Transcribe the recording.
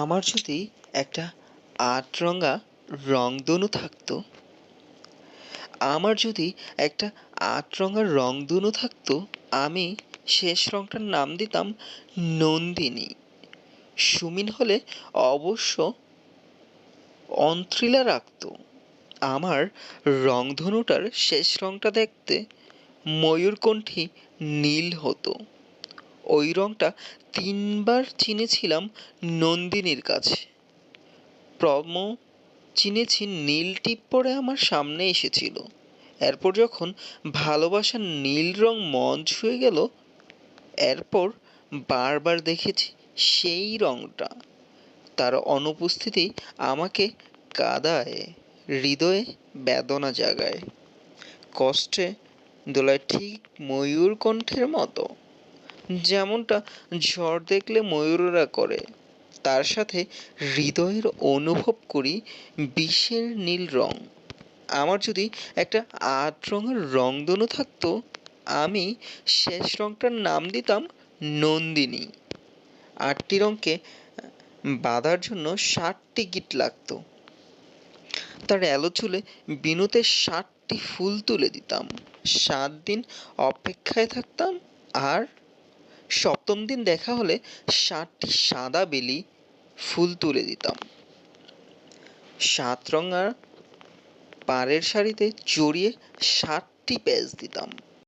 আমার যদি একটা আট আটরঙা রংধনু থাকতো, আমার যদি একটা আট আটরঙা রংধনু থাকতো, আমি শেষ রংটার নাম দিতাম নন্দিনী। সুমিন হলে অবশ্য অন্ত্রিলা রাখতো। আমার রংধনুটার শেষ রংটা দেখতে ময়ূরকণ্ঠী নীল হতো। ওই রংটা তিনবার চিনেছিলাম নন্দিনীর কাছে। প্রম চিনেছি নীল টিপ পরে আমার সামনে এসেছিল। এরপর যখন ভালোবাসার নীল রং মন ছুঁয়ে গেল, এরপর বারবার দেখেছি সেই রংটা। তার অনুপস্থিতি আমাকে কাদায়, হৃদয়ে বেদনা জাগায়। কষ্টে দোলায় ঠিক ময়ূর কণ্ঠের মতো। যেমনটা ঝড় দেখলে ময়ূররা করে, তার সাথে হৃদয়ের অনুভব করি বিষের নীল রং। আমার যদি একটা আট রঙের রংধনু থাকতো, আমি শেষ রংটার নাম দিতাম নন্দিনী। আটটি রঙকে বাঁধার জন্য ষাটটি গিট লাগতো। তার এলো চুলে বিনুতে ষাটটি ফুল তুলে দিতাম। সাত দিন অপেক্ষায় থাকতাম আর সপ্তম দিন দেখা হলে সাতটি সাদা বেলি ফুল তুলে দিতাম। সাত রঙার পাড়ের শাড়িতে জড়িয়ে সাতটি প্যাচ দিতাম।